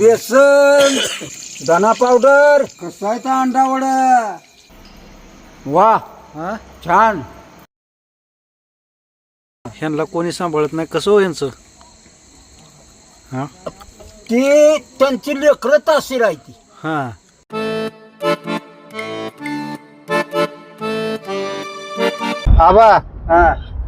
बेसन धना पावडर. कसं आहे तर अंडा वडा? वा छान. ह्यांना कोणी सांभाळत नाही कसं हो यांचं हा? ती त्यांची लेकरं तासी राहती हा. आबा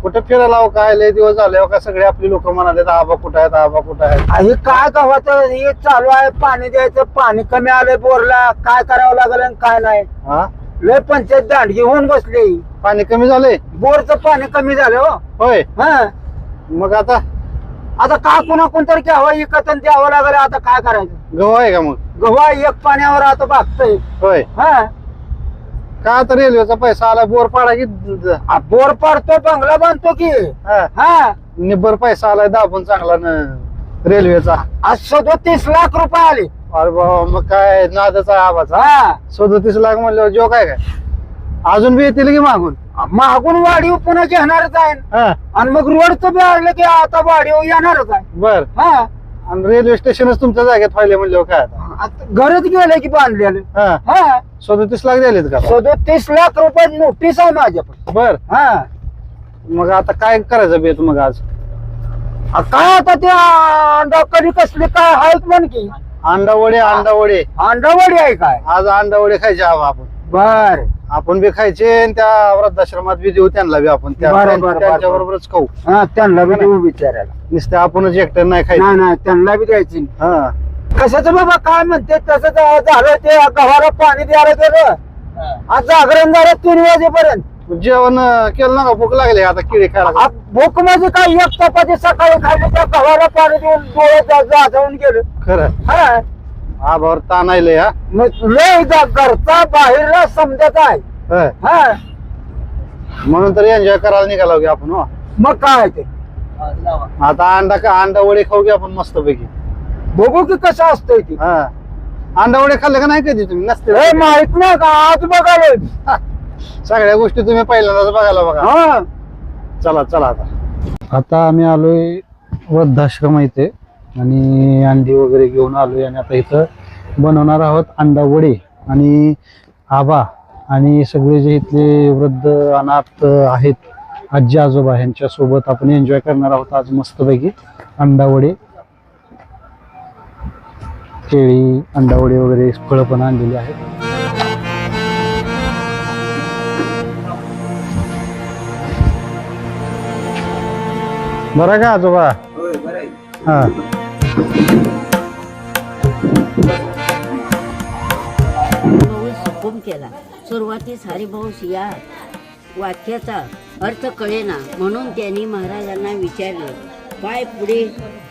कुठे फिरायला हो काय लय दिवस झाले हो का सगळे आपली लोक म्हणाले आबा कुठं आहेत आबा कुठं आहेत? हे काय गावाचं हे चालू आहे पाणी द्यायचं पाणी कमी आलंय बोरला काय करावं लागेल आणि काय नाही? हा? लय पंचायत दांडगी होऊन बसली. पाणी कमी झालंय बोरचं पाणी कमी झालं हो. होय. हा. मग आता? आता का कुणा कोण तरी घ्यावं इकत आणि द्यावं लागलं आता काय करायचं? गहू आहे का मग? गव्हा एक पाण्यावर आता भागतय. होय. हा. का आता रेल्वेचा पैसा आला बोर पाडा की आ, बोर पाडतो बंगला बांधतो की. हा, हा. निब्बर पैसा आलाय दाबून चांगला न रेल्वेचा आज सदोतीस लाख रुपये आले. अरे बाबा मग काय नादच आहे आबाचा हा. सदोतीस लाख म्हणल्यावर जो काय काय? अजून बी येतील की मागून? मागून वाढीव पुन्हा घेणारच आहे. हा. आणि मग रोडचं बी आलं की आता वाढीव येणारच आहे. बर. हा. आणि रेल्वे स्टेशनच तुमच्या जागेत व्हायला म्हणल्यावर काय आता? घरच गेलं की बांधलेलं? हा. हा. सदोतीस लाख द्यालेत का? सदोतीस लाख रुपये नोटीस आहे माझ्याकडे. बर. हा. मग आता काय करायचं बेत मग आज? आ, काय आता ते अंडा कधी कसले काय आहेत म्हण की. अंडा वडे अंडा वडे अंडावडी आहे काय? आज अंडा वडे खायचे हवा आपण. बर. आपण बी खायचे आणि त्या वृद्धाश्रमात बी देऊ त्यांना बी आपण. त्या- बरं, बरं, त्यांच्या बरं. बरोबरच खाऊ. हा त्यांना बी देऊ विचारायला नुसते आपणच एकटं नाही खायचं. नाही नाही त्यांना बी द्यायची. हा. कशाचं बाबा? काय म्हणते? तसं झालं ते. गव्हाला पाणी द्यायला गेलं. आज जागरण झालं तीन वाजेपर्यंत. जेवण केलं ना का भूक लागली आता किळी खायला. भूक म्हणजे काय? एक चपाती सकाळी खाल्ली त्या गव्हाला पाणी देऊन डोळे जा- जाजवून गेलं. खरं. हा. आभावर ताण आले हा. मग लय जा- घरचा बाहेरला समजत आहे. होय. हा. म्हणून तर एन्जॉय करायला निघालो की आपण हो. मग काय ते? आता अंडा का अंडा वडे खाऊ की आपण मस्त पैकी बघू की कसं असतंय ते. हा. अंडा वडे खाल्ले का नाही कधी तुम्ही? नसते. हे माहीत नाही का? आज बघायला. हा. सगळ्या गोष्टी तुम्ही पहिल्यांदाच बघायला बघा. हा. चला चला आता. आता आम्ही आलोय वृद्धाश्रम इथे आणि अंडी वगैरे घेऊन आलोय आणि आता इथं बनवणार आहोत अंडा वडे आणि आबा आणि सगळे जे इथले वृद्ध अनाथ आहेत आजी आजोबा यांच्या सोबत आपण एन्जॉय करणार आहोत आज मस्तपैकी अंडा वडे. केळी अंडावडी वगैरे फळं पण आणलेली आहेत. बरं का आजोबा? हा. हुकूम केला. सुरुवातीस हरिभाऊ या वाक्याचा अर्थ कळेना म्हणून त्यांनी महाराजांना विचारले काय पुढे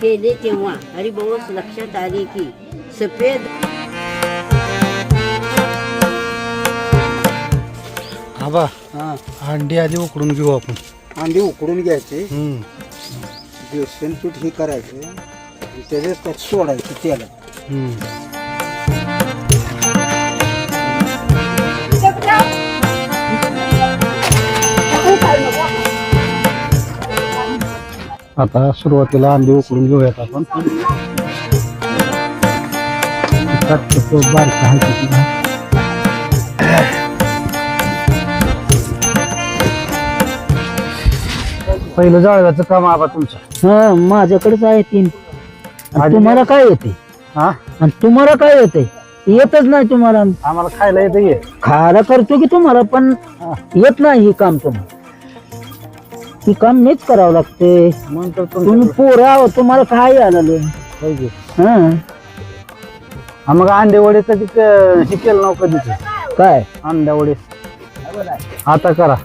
केले तेव्हा? हरिभाऊस लक्षात आले की सफेद। आबा हा. अंडी आधी उकडून घेऊ आपण. अंडी उकडून घ्यायचे. हम्म. बेसन पीठ हे करायचं. आणि त्याच्यात त्यात सोडायचं हम्म. आता सुरुवातीला अंडी उकडून घेऊयात आपण. त्यात तो बारका आहे. पहिलं जाळव्याचं काम आबा तुमचं. हा माझ्याकडेच आहे तीन. आणि तुम्हाला काय येते? हा? आणि तुम्हाला काय येते? येतच नाही तुम्हाला. आम्हाला खायला येतं ये. खायला करतो की तुम्हाला पण येत नाही ही काम तुम्हाला. ही काम मीच करावं लागते. तर तुम्ही पोरं आहो तुम्हाला काय आलं हा. हा, मग अंडे वडे कधी क- हे केलं नाव कधीच? काय? अंडा वडे आता करा.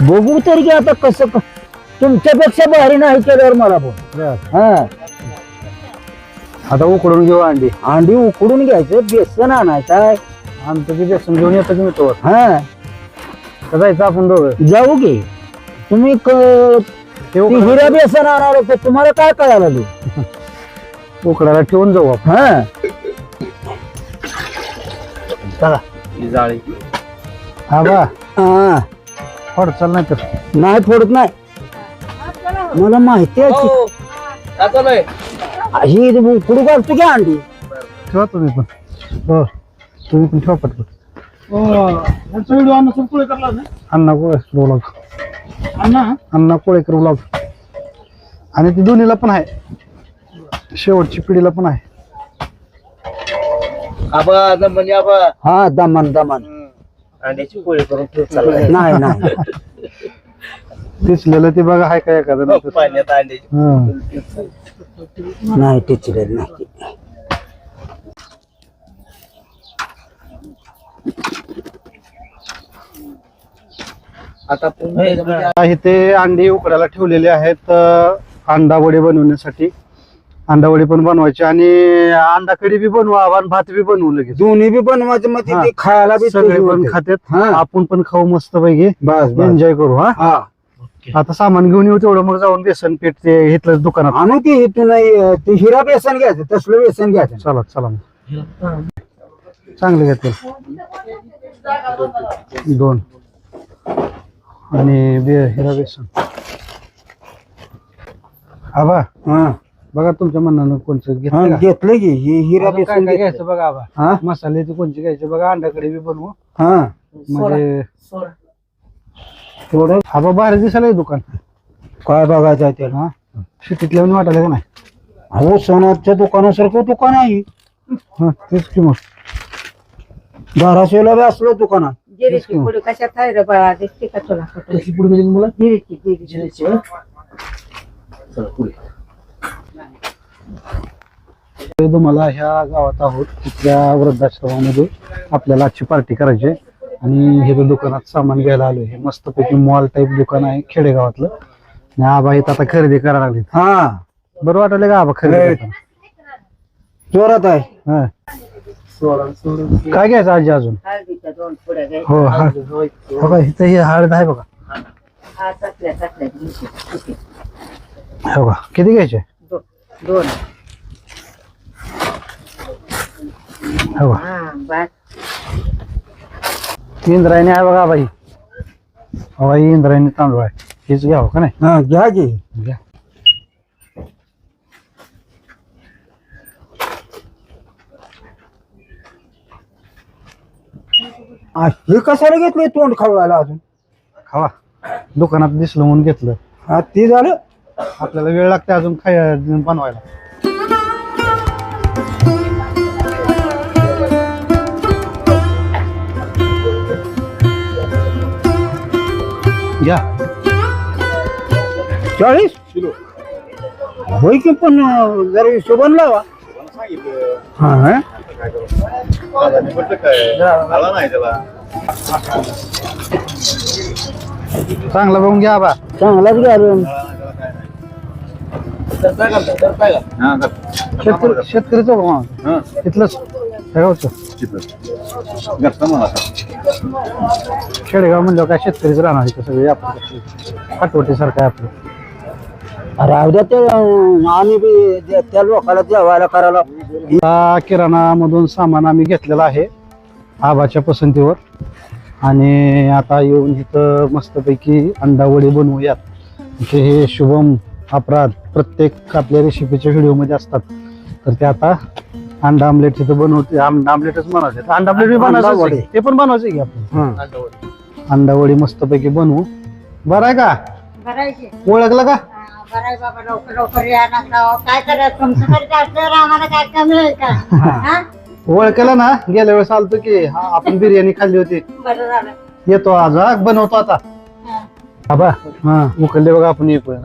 बघू तरी की आता कसं क- तुमच्यापेक्षा भारी नाही केल्यावर मला पण. बरं. हा. आता उकडून घेऊ अंडी. अंडी उकडून घ्यायचं बेसन आणायचं आमचं ती बेसन घेऊन येतो की मी तो हा. जायचं आपण दोघं. जाऊ की. तुम्ही क- ते ती उकडायला- हिरा बेसन आणणार होतं तुम्हाला काय कळालं ते? उकडायला ठेवून जाऊ आपण. हा. चला. हा बा. हा. फड चल नाही तर. नाही फोडत नाही. मला माहिती आहे की- ही. उकडू काढतो की अंडी? ठेवा तुम्ही पण. हो. तुम्ही पण ठेवा पटकन. व्हिडिओ अन्न पुढे करला ना? अण्णा कोळेकर ब्लॉग अण्णा? अण्णा कोळेकर ब्लॉग आणि ती दोन्हीला पण आहे. शेवटची पिढीला पण आहे. आबा दमन आबा हा दमन दमन. अंड्याची पोळी करून ठेव चाललाय नाही नाही. दिसलेलं ते बघा आहे का एखादं नाही तर- पाण्यात अंड्याची हं. नाही टिचलेलं नाही. आता पुन्हा इथे अंडी उकडायला ठेवलेले आहेत अं, अंडा वडे बनवण्यासाठी. अंडा वडे पण बनवायचे आणि अंडा कढी बी बनवा आणि भात बी बनवू लगेच. दोन्ही बी बनवायचं मग. ते खायला बी सगळे पण. खात्यात. हा. आपण पण खाऊ मस्त पैकी. बस बस. एन्जॉय करू हा. हा. आता सामान घेऊन येऊ तेवढं मग जाऊन बेसन पीठ ते घेतलं दुकानात. आणू की इथून नाही, ते हिरा बेसन घ्यायचं तसलं बेसन घ्यायचं. चला चला. मग. चांगले घेतलं दोन. आणि बे हिरा बेसन. आबा. हा. बघा तुमच्या मनानं कोणचं हा, घेतलं का? घेतलं की ही हिरा अजून काय बेसन काय घेतलं. घ्यायचं बघा आबा? हा? मसाले ते कोणचे घ्यायचे बघा अंड्याकडे बी बनवू. हा. म्हणजे थोडं आबा बाहेर दिसायला दुकान. काय बघायचं आहे त्याला? हा? सिटीतल्या वाटायला का नाही? अहो सोनाच्या दुकानासारखं दुकान आहे हा. तेच की मग. धाराशिवला बी असलं दुकानात जिरीची पुढे कशात आहे रे बाळा? दिसते का तुला? जिरीची जिरीची तुम्हाला ह्या गावात आहोत तिथल्या वृद्धाश्रमामध्ये आपल्याला आजची पार्टी करायची आहे. आणि हे जो दुकानात सामान घ्यायला आलोय हे मस्तपैकी मॉल टाईप दुकान आहे खेडेगावातलं आणि आबा इथं आता खरेदी करायला लागले हा बरं वाटलं का आबा खरेदी. करताना? जोरात आहे हा. काय घ्यायचं आजी अजून हळदीच्या दोन पुढे घ्यायच्या हो हा बघा इथं हे हळद आहे बघा हा. हे बघा किती घ्यायचे दोन. हे. हा बस इंद्रायणी आहे बघा बाई. हो बाई इंद्रायणी तांदूळ आहे. हेच घ्यावं का नाही? हा घ्या की. घ्या. आ, हे कशाला घेतलंय तोंड खवळायला अजून? खावा. दुकानात दिसलं म्हणून घेतलं. हा ते झालं? आपल्याला वेळ लागते अजून खाय बनवायला. घ्या. चाळीस? होय की पण जरा हिशोबान लावा. हा हा. चांगला बघून घ्या बा. चांगलाच घ्या शेतकरी शेतकरीचं बघा तिथलंच गावचं. खेडेगाव म्हणलं काय शेतकरीच राहणार इथं सगळे? आपण पाटवटीसारखं आहे आपलं. राहू द्या ते अं, आम्ही बी त्या- त्या लोकांना जेवायला करायला. किराणामधून सामान आम्ही घेतलेलं आहे आबाच्या पसंतीवर. आणि आता येऊन इथं मस्तपैकी अंडा वडे बनवूयात. ते हे शुभम अपराध प्रत्येक आपल्या रेसिपीच्या व्हिडिओमध्ये असतात. तर ते आता अंडा आमलेट तिथं बनवते. अंडा आमलेटच बनवते. अंडा आमलेट बनवायचं वडे. ते पण बनवायचं की आपण? हा. अंडा वडी. मस्तपैकी बनवू. बरं आहे का? भरायचे ओळखलं का? बराय बाबा. लवकर लवकर या. ना काय करायचं तुमच्याकडे असल्यावर आम्हाला काय कमी आहे का? हा? ओळखलं ना? गेल्या वेळेस आलतो की हा, आपण बिर्याणी खाल्ली होती. बरं झालं. येतो आज हा बनवतो आता. आबा हा उकलले बघा आपण एक वेळ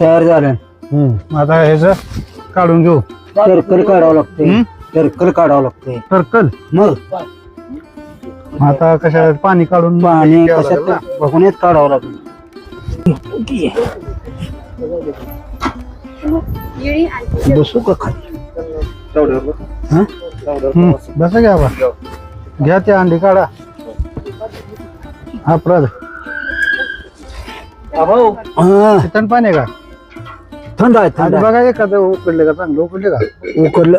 तयार झालं. हम्म. आता ह्याच काढून घेऊ. सर्कल काढावं लागते? सर्कल काढावं लागते. सर्कल मग? आता कशा पाणी काढून पाणी बघून येत काढावं लागेल. बसू का खाली? हा? हम्म, बसा घ्या बा घ्या ते अंडी काढा. अपराध हा, थंड पाणी आहे का? थंड आहे थंड बघा एखादं उकडले का चांगलं उकडले का? उकडलं.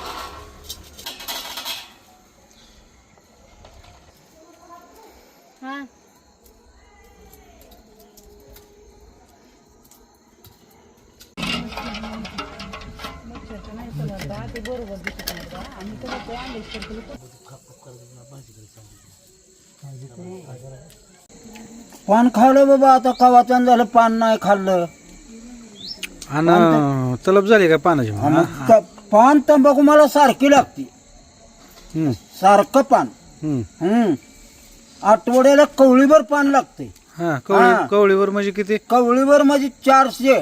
पान खाल्लं बाबा आता कवाच्यान झालं पान नाही खाल्लं. आणि तलब झाली का पानाची त- पान तंबाखू मला सारखी लागते. हम्म, सारखं पान. हम्म. हम्म. आठवड्याला कवळीभर पान लागते. हा हा. कवळी कवळीवर म्हणजे किती? कवळीभर म्हणजे चारशे.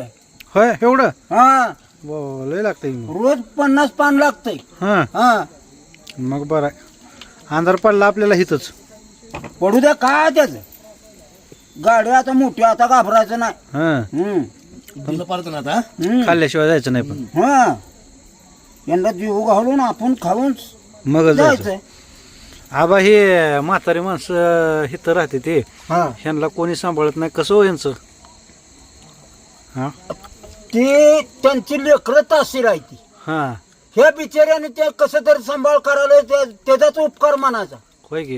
होय एवढं? हा. वा, लय लागतंय मग. रोज पन्नास पान लागते हा. हा. मग बरं आहे. अंधार पडला आपल्याला हिथच पडू द्या काय त्याच? गाडी आता मोठी आता घाबरायचं नाही. हा. हम्म. बंद पाडतो ना आता? हम्म. खाल्ल्याशिवाय जायचं नाही पण. हा. यंदा जीव घालून आपण खाऊन मगच जायचं. जायचं आबा हे म्हातारी माणसं हिथं राहते ते. हा. ह्यांना कोणी सांभाळत नाही. कसं हो यांचं हा? ते त्यांची लेकरं तासी राहती हा. हे बिचाऱ्याने ते कसं तरी सांभाळ करायला त्याचाच उपकार मानायचा होय की.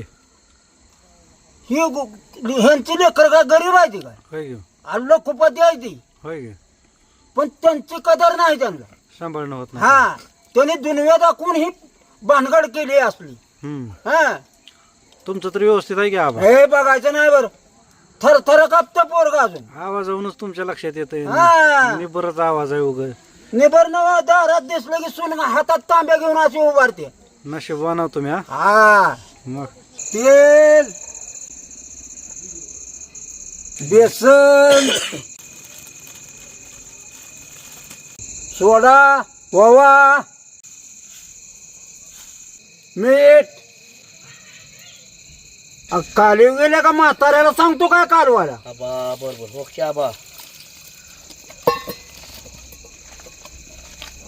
ही गु- ह्यांची लेकर काय गरीब आहे ती काय? होय की. अल्ल आहे ती. होय की. पण त्यांची कदर नाही त्यांना. सांभाळणं होत नाही. हा त्याने दुनिया दाखवून ही भानगड केली असली. हम्म. हा. तुमचं तर व्यवस्थित आहे की आबा? हे बघायचं नाही बरं. थर थर कापत पोरग अजून. आवाजावरूनच तुमच्या लक्षात येत हा. मी बरंच आवाज आहे उग. निबर नवा दारात दिसलं की सुन हातात तांब्या घेऊन अशी उभारते. नशीब बनव तुम्ही हा? हा. मग? तेल. बेसन. सोडा ओवा. मीठ. अ, कालीव गेल्या का म्हाताऱ्याला सांगतो काय कालवाला आबा बर बर ओके आबा.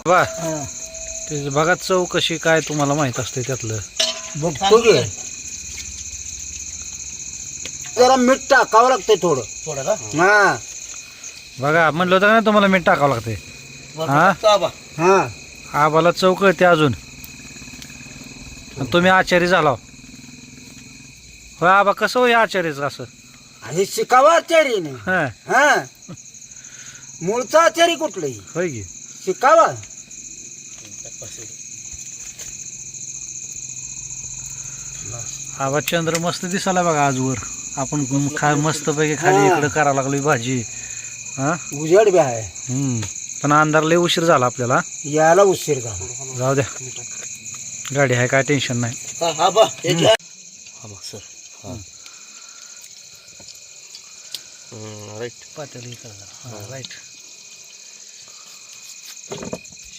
ते बघा चव कशी काय तुम्हाला माहीत असते त्यातलं. बघतो की. जरा मीठ टाकावं लागतंय थोडं. थोडं का? हा. बघा म्हणलं होतं नाही तुम्हाला मीठ टाकावं लागते हा? आबा. हा. आबाला चव कळते अजून. आणि तुम्ही आचारी झाला होय आबा कसं होय आचार्यचं असं? आणि शिकावा आचार्य हा. हा. मूळचा आचारी कुठलंही होय की. शिकावा. आबा चंद्र मस्त दिसायला बघा आजवर आपण खा मस्त पैकी खाली. इकडे करावं लागली भाजी. हा? उजेड बी आहे. हम्म. पण अंधार लय उशीर झाला आपल्याला. यायला उशीर झाला. जाऊ द्या. गाडी आहे काय टेन्शन नाही. हा हे सर. हा. राईट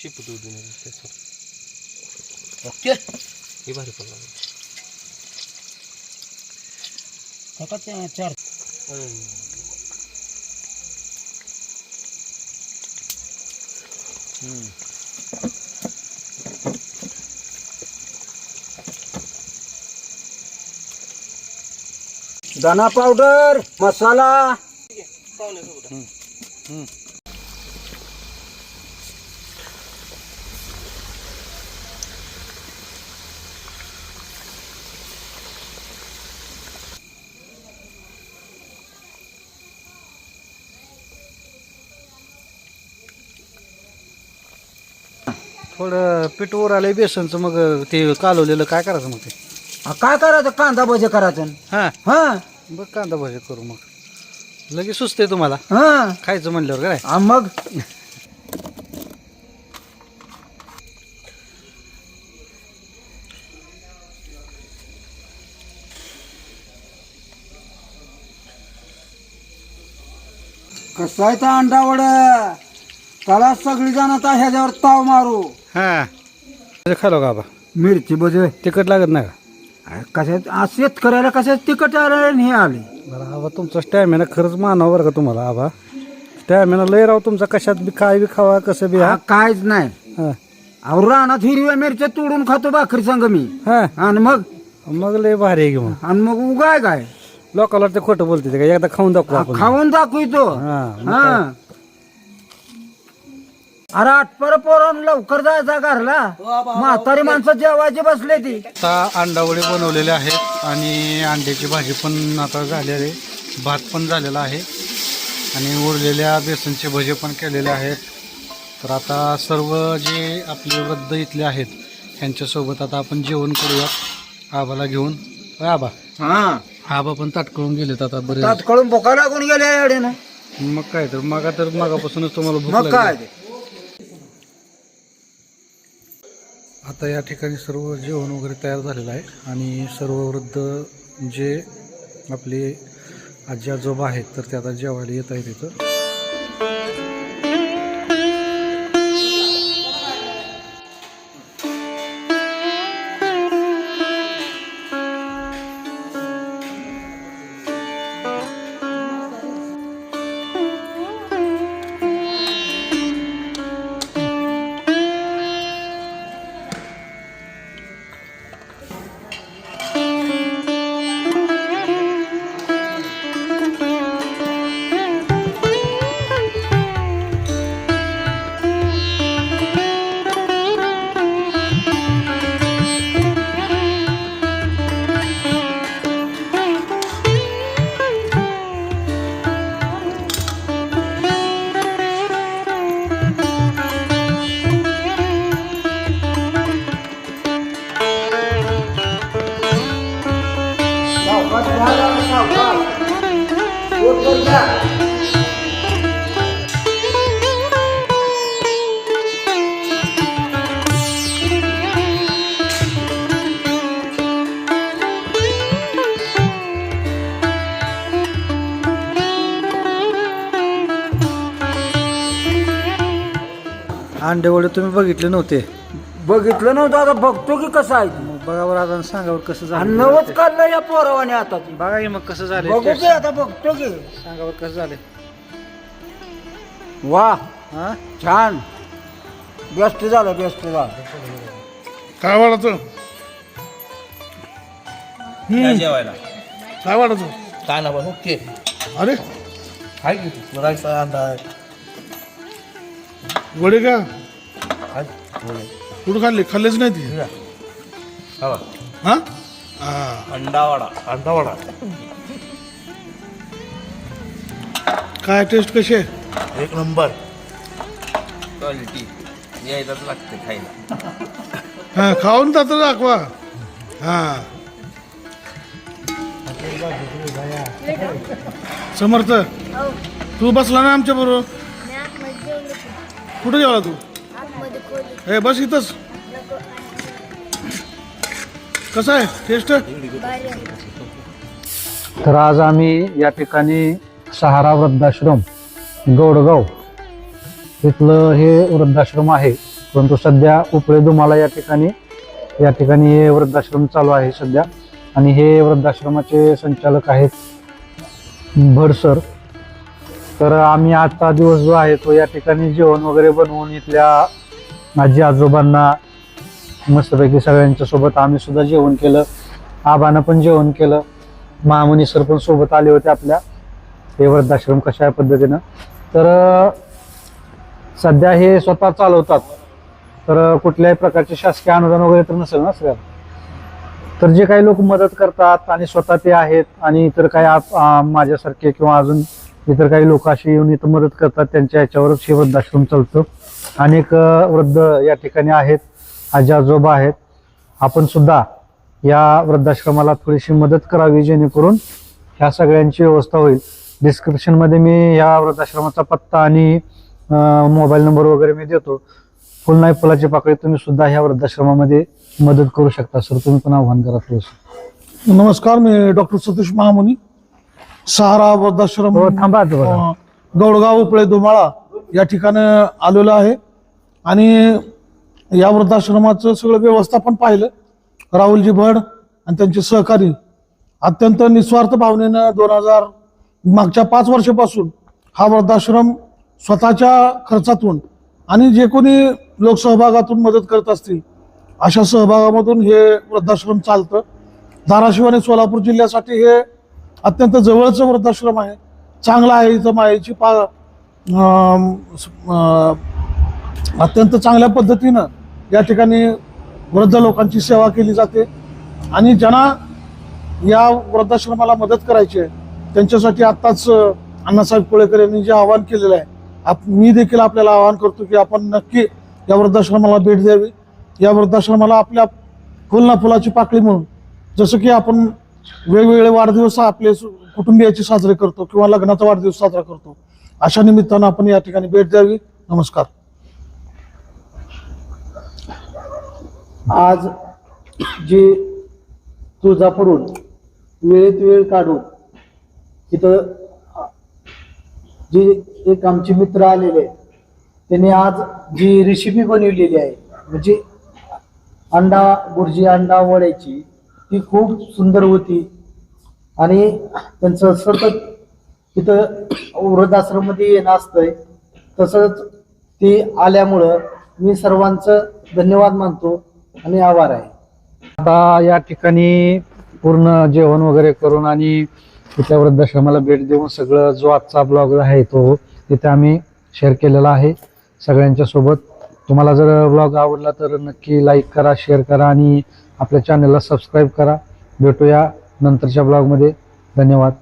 पातेलं इकडं जरा. हा, राईट शिपट ओके हे भारी पडला फक्त ते चार धना पावडर मसाला थोडं पीठ वर आलंय बेसनचं मग ते कालवलेलं काय करायचं मग ते? काय करायचं? कांदा भजे करायचं. हा. हा. बघ कांदा भाजी करू मग. लगेच सुचते तुम्हाला. हा. खायचं म्हणल्यावर काय? मग? कसं आहे तर अंडा वड? त्याला सगळी जण आता ह्याच्यावर ताव मारू. हा. खालो का बा मिरची भजे. तिखट लागत नाही का? कशात आज शेतकऱ्याला कशात तिकट आलं आणि हे आले बरं आबा तुमचा स्टॅमिना खरंच मानावं बरं का तुम्हाला आबा? स्टॅमिना लय राव तुमचा कशात बी काय बी खावा कसं बी हा? हा, काहीच नाही. हा. अहो रानात हिरव्या मिरच्या तोडून खातो भाकरी संग मी. हा. आणि मग? मग लय भारी आहे की मग. आणि मग उगाय काय? लोकांना ते खोटं बोलते ते का एकदा खाऊन दाखवू आपण. खाऊन दाखवितो हा, मग हा. अरे आठपर पोरण लवकर जायचा घरला. म्हातारी माणसं जेवायची बसले ती. आता अंडावडे बनवलेले आहेत आणि अंड्याची भाजी पण आता झालेली आहे. भात पण झालेला आहे. आणि उरलेल्या बेसनचे भजे पण केलेले आहेत. तर आता सर्व जे आपले वृद्ध इथले आहेत त्यांच्यासोबत आता आपण जेवण करूयात. आबाला घेऊन. आबा? हा. आबा पण ताटकळून गेलेत आता बरे तात्काळून भोका लागून गेल्या येडीनं मग काय तर मग तर मगापासूनच तुम्हाला भूक मग काय? लागली. आता या ठिकाणी सर्व जेवण वगैरे तयार झालेलं आहे आणि सर्व वृद्ध जे आपले आजी आजोबा आहेत तर ते आता जेवायला येत आहेत तिथं अंडे वडे तुम्ही बघितले नव्हते? बघितलं नव्हतं. आता बघतो की कसं आहे. मग बघा बरं आता सांगावर कसं झालं. नवच काढलं या पोरावाने आता. ती बघा की मग कसं झालं बघू की आता बघतो की. सांगावर कसं झालं वा. हा? छान. बेस्ट झालं बेस्ट झालं. काय वाढतं काय जेवायला? काय वाढतं काय ना ओके अरे. हाय की बरायचा अंडा आहे. वडे का. कुठं खाल्ले? खाल्लेच नाही ती. खावा. हा हा. अंडा वडा अंडा वडा काय टेस्ट कशी आहे? एक नंबर. क्वालिटी यायलाच लागते खायला. हा खाऊन जात दाखवा. हा. समर्थ तू बसला ना आमच्या बरोबर? कुठे गेला तू? हे बस इथंच. कसं आहे? टेस्ट तर आज आम्ही या ठिकाणी सहारा वृद्धाश्रम गौडगाव इथलं हे वृद्धाश्रम आहे. परंतु सध्या उपळे दुमाला या ठिकाणी या ठिकाणी हे वृद्धाश्रम चालू आहे सध्या. आणि हे वृद्धाश्रमाचे संचालक आहेत भड सर तर आम्ही आजचा दिवस जो आहे तो या ठिकाणी जेवण वगैरे बनवून इथल्या आजी आजोबांना मस्तपैकी सगळ्यांच्या सोबत आम्ही सुद्धा जेवण केलं. आबानं पण जेवण केलं. महामुनी सर पण सोबत आले होते आपल्या. हे वृद्धाश्रम कशा पद्धतीनं. तर सध्या हे स्वतः चालवतात. तर कुठल्याही प्रकारचे शासकीय अनुदान वगैरे तर नसेल ना सगळ्यात? तर जे काही लोक मदत करतात आणि स्वतः ते आहेत आणि इतर काही आप माझ्यासारखे किंवा अजून इतर काही लोक अशी येऊन इथं मदत करतात त्यांच्या याच्यावरच हे वृद्धाश्रम चालतं. अनेक वृद्ध या ठिकाणी आहेत आजी आजोबा आहेत. आपण सुद्धा या वृद्धाश्रमाला थोडीशी मदत करावी जेणेकरून ह्या सगळ्यांची व्यवस्था होईल. डिस्क्रिप्शनमध्ये मी या वृद्धाश्रमाचा पत्ता आणि मोबाईल नंबर वगैरे मी देतो. फुल नाही फुलाची पाकळी तुम्ही सुद्धा ह्या वृद्धाश्रमामध्ये मदत करू शकता सर. तुम्ही पण आव्हान करा थोडंसं. नमस्कार मी डॉक्टर सतीश महामुनी. सहारा वृद्धाश्रम हो थांबा आता बघा. अं, गौडगाव उपळे दुमाळा या ठिकाणी आलेलो आहे. आणि या वृद्धाश्रमाचं सगळं व्यवस्थापन पाहिलं. राहुलजी भड आणि त्यांचे सहकारी अत्यंत निस्वार्थ भावनेनं दोन हजार मागच्या पाच वर्षापासून हा वृद्धाश्रम स्वतःच्या खर्चातून आणि जे कोणी लोकसहभागातून मदत करत असतील अशा सहभागामधून हे वृद्धाश्रम चालतं. धाराशिव आणि सोलापूर जिल्ह्यासाठी हे अत्यंत जवळचं वृद्धाश्रम आहे. चांगलं आहे इथं मायेची पा अत्यंत चांगल्या पद्धतीनं या ठिकाणी वृद्ध लोकांची सेवा केली जाते. आणि ज्यांना या वृद्धाश्रमाला मदत करायची आहे त्यांच्यासाठी आत्ताच अण्णासाहेब कोळेकर यांनी जे आवाहन केलेलं आहे आप मी देखील आपल्याला आवाहन करतो की आपण नक्की या वृद्धाश्रमाला भेट द्यावी. या वृद्धाश्रमाला आपल्या फुल ना फुलाची पाकळी म्हणून जसं की आपण वेगवेगळे वाढदिवस आपले कुटुंबियाचे साजरे करतो किंवा लग्नाचा वाढदिवस साजरा करतो. अशा निमित्तानं आपण या ठिकाणी भेट द्यावी. नमस्कार. आज जे तुळजापूरून वेळेत वेळ काढून तिथं जे एक आमचे मित्र आलेले त्यांनी आज जी रेसिपी बनवलेली आहे म्हणजे अंडा बुर्जी अंडा वड्याची ती खूप सुंदर होती. आणि त्यांचं सतत तिथं वृद्धाश्रममध्ये येणं असतंय. तसंच ती आल्यामुळं मी सर्वांचं धन्यवाद मानतो आणि आभार आहे. आता या ठिकाणी पूर्ण जेवण वगैरे करून आणि तिथल्या वृद्धाश्रमाला भेट देऊन सगळं जो आजचा ब्लॉग आहे तो तिथे आम्ही शेअर केलेला आहे. सगळ्यांच्या सोबत. तुम्हाला जर ब्लॉग आवडला तर नक्की लाईक करा शेअर करा आणि आपल्या चॅनलला सबस्क्राईब करा. भेटूया नंतरच्या ब्लॉगमध्ये धन्यवाद.